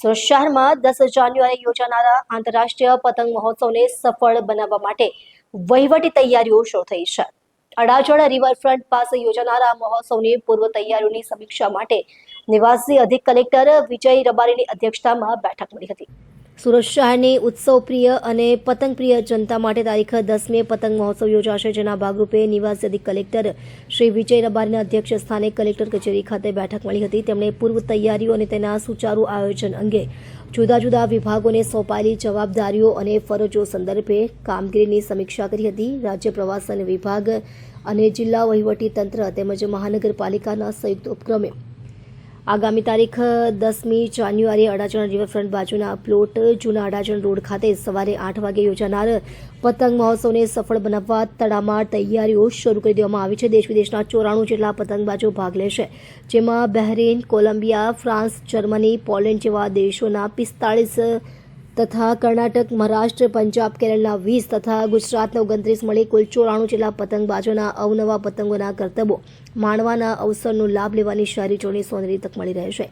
સુરત શહેરમાં દસ જાન્યુઆરી યોજાનારા આંતરરાષ્ટ્રીય પતંગ મહોત્સવને સફળ બનાવવા માટે વહીવટી તૈયારીઓ શરૂ થઈ છે. અડાજણ રિવરફ્રન્ટ પાસે યોજાનારા મહોત્સવની પૂર્વ તૈયારીઓની સમીક્ષા માટે નિવાસી અધિક કલેક્ટર વિજય રબારીની અધ્યક્ષતામાં બેઠક મળી હતી. સુરત શહેરની ઉત્સવપ્રિય અને પતંગપ્રિય જનતા માટે તારીખ દસમે પતંગ મહોત્સવ યોજાશે, જેના ભાગરૂપે નિવાસી અધિક કલેક્ટર શ્રી વિજય રબારીના અધ્યક્ષ સ્થાને કલેક્ટર કચેરી ખાતે બેઠક મળી હતી. તેમણે પૂર્વ તૈયારીઓ અને તેના સુચારુ આયોજન અંગે જુદા જુદા વિભાગોને સોંપાયેલી જવાબદારીઓ અને ફરજો સંદર્ભે કામગીરીની સમીક્ષા કરી હતી. રાજ્ય પ્રવાસન વિભાગ અને જિલ્લા વહીવટી તંત્ર તેમજ મહાનગરપાલિકાના સંયુક્ત ઉપક્રમે આગામી તારીખ દસમી જાન્યુઆરી અડાજણ રિવરફ્રન્ટ બાજુના પ્લોટ, જૂના અડાજણ રોડ ખાતે સવારે આઠ વાગે યોજાનાર પતંગ મહોત્સવને સફળ બનાવવા તડામાર તૈયારીઓ શરૂ કરી દેવામાં આવી છે. દેશ વિદેશના ચોરાણું જેટલા પતંગબાજો ભાગ લેશે, જેમાં Bahrain, Colombia, France, Germany, Poland જેવા દેશોના પિસ્તાળીસ તથા કર્ણાટક, મહારાષ્ટ્ર, પંજાબ, કેરળના વીસ તથા ગુજરાતના ઓગણત્રીસ મળી કુલ ચોરાણું જેટલા પતંગબાજોના અવનવા પતંગોના કરતબો માણવાના અવસરનો લાભ લેવાની શહેરીજોની સોનેરી તક મળી રહેશે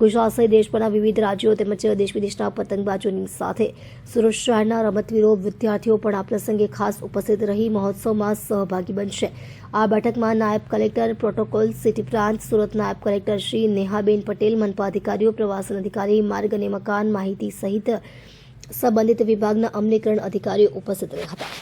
ગુજરાત સહિત દેશભરના વિવિધ રાજ્યો તેમજ દેશ વિદેશના પતંગબાજોની સાથે સુરત શહેરના રમતવીરો વિદ્યાર્થીઓ પણ આ પ્રસંગે ખાસ ઉપસ્થિત રહી મહોત્સવમાં સહભાગી બનશે. આ બેઠકમાં નાયબ collector protocol city branch Surat નાયબ કલેક્ટર શ્રી નેહાબેન પટેલ, મનપા અધિકારીઓ, પ્રવાસન અધિકારી, માર્ગ અને મકાન માહિતી સહિત સંબંધિત વિભાગના અમલીકરણ અધિકારીઓ ઉપસ્થિત રહ્યા હતા.